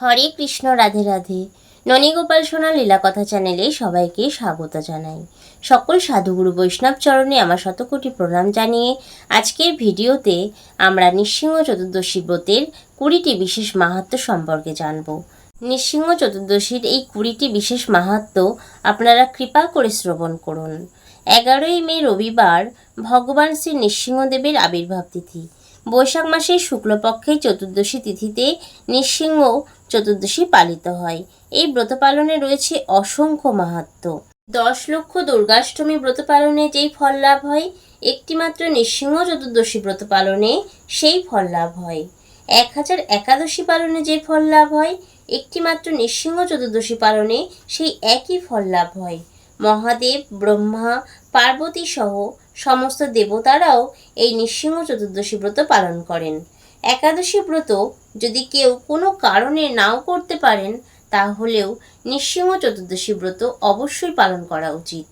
হরে কৃষ্ণ, রাধে রাধে। ননীগোপাল সোনা লীলা কথা চ্যানেলে সবাইকে স্বাগত জানাই। সকল সাধুগুরু বৈষ্ণব চরণে আমার শতকোটি প্রণাম জানিয়ে আজকের ভিডিওতে আমরা নৃসিংহ চতুর্দশী ব্রতের কুড়িটি বিশেষ মাহাত্ম সম্পর্কে জানব। নৃসিংহ চতুর্দশীর এই কুড়িটি বিশেষ মাহাত্ম আপনারা কৃপা করে শ্রবণ করুন। এগারোই মে রবিবার ভগবান শ্রী নৃসিংহদেবের আবির্ভাব তিথি। বৈশাখ মাসের শুক্লপক্ষের চতুর্দশী তিথিতে নৃসিংহ চতুর্দশী পালিত হয়। এই ব্রত পালনে রয়েছে অসংখ্য মাহাত্ম্য দশ লক্ষ দুর্গাষ্টমী ব্রত পালনে যেই ফল লাভ হয়, একটিমাত্র নৃসিংহ চতুর্দশী ব্রত পালনে সেই ফল লাভ হয়। এক হাজার একাদশী পালনে যে ফল লাভ হয়, একটিমাত্র নৃসিংহ চতুর্দশী পালনে সেই একই ফল লাভ হয়। মহাদেব, ব্রহ্মা পার্বতী সহ সমস্ত দেবতারাও এই নৃসিংহ চতুর্দশী ব্রত পালন করেন। একাদশী ব্রত যদি কেউ কোনো কারণে নাও করতে পারেন, তাহলেও নৃসিংহ চতুর্দশী ব্রত অবশ্যই পালন করা উচিত।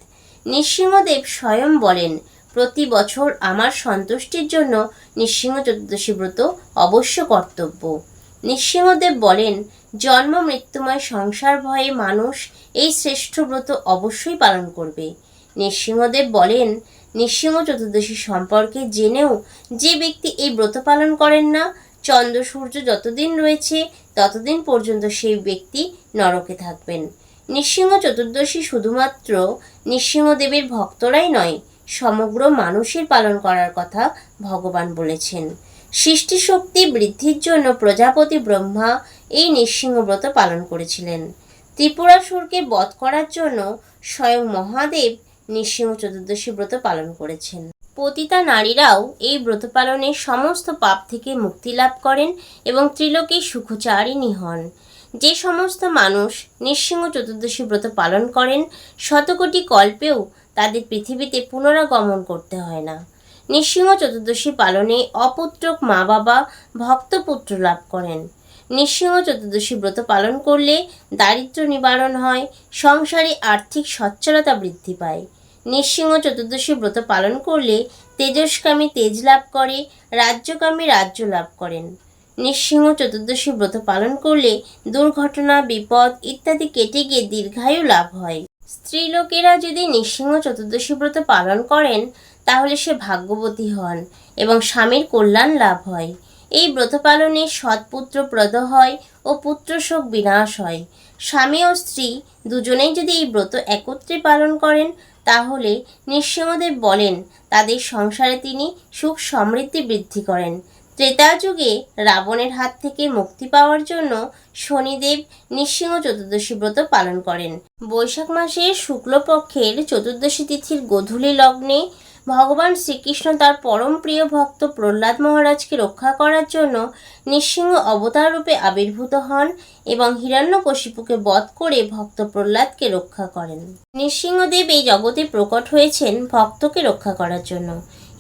নৃসিংহদেব স্বয়ং বলেন, প্রতি বছর আমার সন্তুষ্টির জন্য নৃসিংহ চতুর্দশী ব্রত অবশ্য কর্তব্য। নৃসিংহদেব বলেন, জন্ম মৃত্যুময় সংসার ভয়ে মানুষ এই শ্রেষ্ঠ ব্রত অবশ্যই পালন করবে। নৃসিংহদেব বলেন, নৃসিংহ চতুর্দশী সম্পর্কে জেনেও যে ব্যক্তি এই ব্রত পালন করেন না, চন্দ্র সূর্য যতদিন রয়েছে ততদিন পর্যন্ত সেই ব্যক্তি নরকে থাকবেন। নৃসিংহ চতুর্দশী শুধুমাত্র নৃসিংহদেবের ভক্তরাই নয়, সমগ্র মানুষের পালন করার কথা ভগবান বলেছেন। সৃষ্টিশক্তি বৃদ্ধির জন্য প্রজাপতি ব্রহ্মা এই নৃসিংহ ব্রত পালন করেছিলেন। ত্রিপুরাসুরকে বধ করার জন্য স্বয়ং মহাদেব নৃসিংহ চতুর্দশী ব্রত পালন করেছেন। পতিতা নারীরাও এই ব্রত পালনে সমস্ত পাপ থেকে মুক্তি লাভ করেন এবং ত্রিলোকে সুখচারিণী হন। যে সমস্ত মানুষ নৃসিংহ চতুর্দশী ব্রত পালন করেন, শতকোটি কল্পেও তাদের পৃথিবীতে পুনরাগমন করতে হয় না। নৃসিংহ চতুর্দশী পালনে অপুত্রক মা বাবা ভক্তপুত্র লাভ করেন। নৃসিংহ চতুর্দশী ব্রত পালন করলে দারিদ্র্য নিবারণ হয়, সংসারে আর্থিক সচ্ছলতা বৃদ্ধি পায়। নৃসিংহ চতুর্দশী ব্রত পালন করলে তেজস্কামী তেজ লাভ করে, রাজ্যকামী রাজ্য লাভ করেন। নৃসিংহ চতুর্দশী ব্রত পালন করলে দুর্ঘটনা, বিপদ ইত্যাদি কেটে গিয়ে দীর্ঘায়ু লাভ হয়। স্ত্রীলোকেরা যদি নৃসিংহ চতুর্দশী ব্রত পালন করেন, তাহলে সে ভাগ্যবতী হন এবং স্বামীর কল্যাণ লাভ হয়। এই ব্রত পালনে সৎপুত্র প্রদ হয় ও পুত্র শোক বিনাশ হয়। স্বামী ও স্ত্রী দুজনেই যদি এই ব্রত একত্রে পালন করেন, তাহলে নৃসিংহদেব বলেন, তাদের সংসারে তিনি সুখ সমৃদ্ধি বৃদ্ধি করেন। ত্রেতা যুগে রাবণের হাত থেকে মুক্তি পাওয়ার জন্য শনিদেব নৃসিংহ চতুর্দশী ব্রত পালন করেন। বৈশাখ মাসের শুক্লপক্ষের চতুর্দশী তিথির গোধূলি লগ্নে ভগবান শ্রীকৃষ্ণ তার পরম প্রিয় ভক্ত প্রহ্লাদ মহারাজকে রক্ষা করার জন্য নৃসিংহ অবতার রূপে আবির্ভূত হন এবং হিরণ্যকশিপুকে বধ করে ভক্ত প্রহ্লাদকে রক্ষা করেন। নৃসিংহদেব এই জগতে প্রকট হয়েছেন ভক্তকে রক্ষা করার জন্য।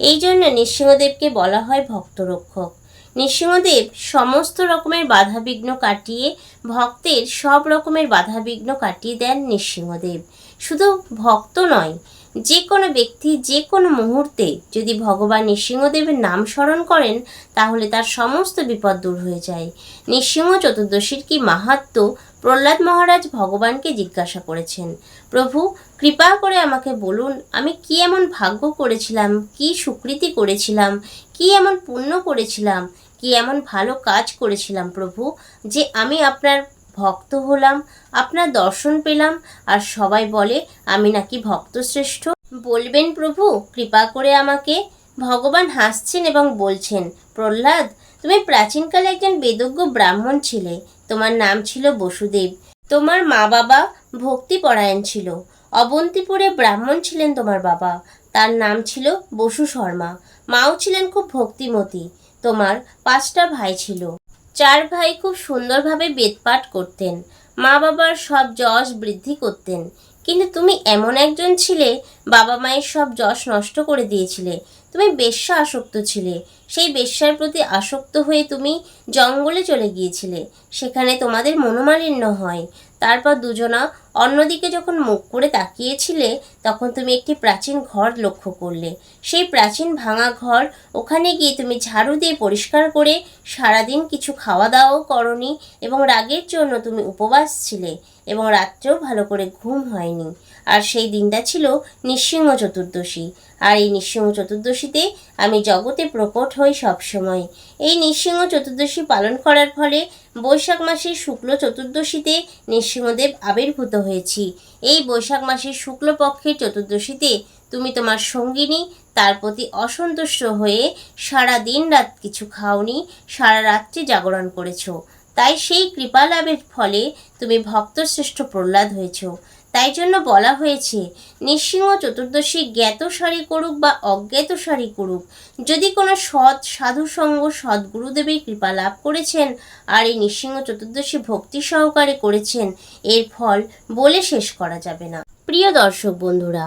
এই জন্য নৃসিংহদেবকে বলা হয় ভক্তরক্ষক। নৃসিংহদেব সমস্ত রকমের বাধাবিঘ্ন কাটিয়ে ভক্তের সব রকমের বাধাবিঘ্ন কাটিয়ে দেন নৃসিংহদেব। শুধু ভক্ত নয় যে কোনো ব্যক্তি যে কোনো মুহূর্তে যদি ভগবান নৃসিংহদেবের নাম স্মরণ করেন, তাহলে তার সমস্ত বিপদ দূর হয়ে যায়। নৃসিংহ চতুর্দশীর কি মাহাত্ম? প্রহ্লাদ মহারাজ ভগবানকে জিজ্ঞাসা করেছেন। প্রভু, কৃপা করে আমাকে বলুন, আমি কি এমন ভাগ্য করেছিলাম, কি সুকৃতি করেছিলাম, কি এমন পুণ্য করেছিলাম, কি এমন ভালো কাজ করেছিলাম প্রভু, যে আমি আপনার ভক্ত হলাম, আপনার দর্শন পেলাম, আর সবাই বলে, আমি নাকি ভক্ত শ্রেষ্ঠ বলবেন প্রভু, কৃপা করে আমাকে। ভগবান হাসছেন এবং বলছেন, প্রহ্লাদ, তুমি প্রাচীনকালে একজন বেদজ্ঞ ব্রাহ্মণ ছিলে। তোমার নাম ছিল বসুদেব। তোমার মা বাবা ভক্তিপরায়ণ ছিল। অবন্তিপুরে ব্রাহ্মণ ছিলেন তোমার বাবা। তার নাম ছিল বসু শর্মা। মাও ছিলেন খুব ভক্তিমতী। তোমার পাঁচটা ভাই ছিল। চার ভাই খুব সুন্দরভাবে বেদপাঠ করতেন। মা বাবার সব যশ বৃদ্ধি করতেন। কিন্তু তুমি এমন একজন ছিলে বাবা মায়ের সব যশ নষ্ট করে দিয়েছিলে। তুমি বেশ্যা আসক্ত ছিলে। সেই বেশ্যার প্রতি আসক্ত হয়ে তুমি জঙ্গলে চলে গিয়েছিলে। সেখানে তোমাদের মনোমালিন্য হয়। তারপর দুজনা অন্যদিকে যখন মুখ করে তাকিয়েছিলে, তখন তুমি একটি প্রাচীন ঘর লক্ষ্য করলে। সেই প্রাচীন ভাঙা ঘর, ওখানে গিয়ে তুমি ঝাড়ু দিয়ে পরিষ্কার করে সারাদিন কিছু খাওয়া দাওয়াও করনি এবং রাগের জন্য তুমি উপবাস ছিলে এবং রাত্রেও ভালো করে ঘুম হয়নি। আর সেই দিনটা ছিল নিঃসিংহ চতুর্দশী। আর এই নিঃসিংহ চতুর্দশীতে আমি জগতে প্রকট হই সবসময়। এই নিঃসিংহ চতুর্দশী পালন করার ফলে বৈশাখ মাসের শুক্ল চতুর্দশীতে নৃসিংহদেব আবির্ভূত হয়েছি। এই বৈশাখ মাসের শুক্লপক্ষের চতুর্দশীতে তুমি তোমার সঙ্গিনী তার প্রতি অসন্তুষ্ট হয়ে সারা দিন রাত কিছু খাওনি, সারা রাত্রি জাগরণ করেছ। তাই সেই কৃপা লাভের ফলে তুমি ভক্তশ্রেষ্ঠ প্রহ্লাদ হয়েছো। তাই জন্য বলা হয়েছে, নৃসিংহ চতুর্দশী জ্ঞাতসারী করুক বা অজ্ঞাতসারী করুক, যদি কোনো সৎ সাধুসঙ্গ সদ্গুরুদেবের কৃপা লাভ করেছেন আর এই নৃসিংহ চতুর্দশী ভক্তি সহকারে করেছেন, এর ফল বলে শেষ করা যাবে না। প্রিয় দর্শক বন্ধুরা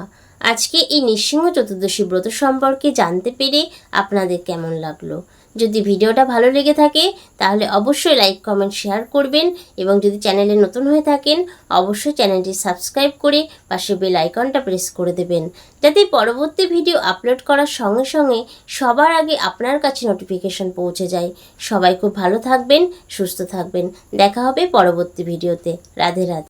আজকে এই নৃসিংহ চতুর্দশী ব্রত সম্পর্কে জানতে পেরে আপনাদের কেমন লাগল? যদি ভিডিওটা ভালো লেগে থাকে, তাহলে অবশ্যই লাইক কমেন্ট শেয়ার করবেন এবং যদি চ্যানেলে নতুন হয়ে থাকেন, অবশ্যই চ্যানেলটি সাবস্ক্রাইব করে পাশে বেল আইকনটা প্রেস করে দেবেন। যাতে পরবর্তী ভিডিও আপলোড করার সঙ্গে সঙ্গে সবার আগে আপনার কাছে নোটিফিকেশন পৌঁছে যায়। সবাই খুব ভালো থাকবেন, সুস্থ থাকবেন। দেখা হবে পরবর্তী ভিডিওতে রাধে রাধে।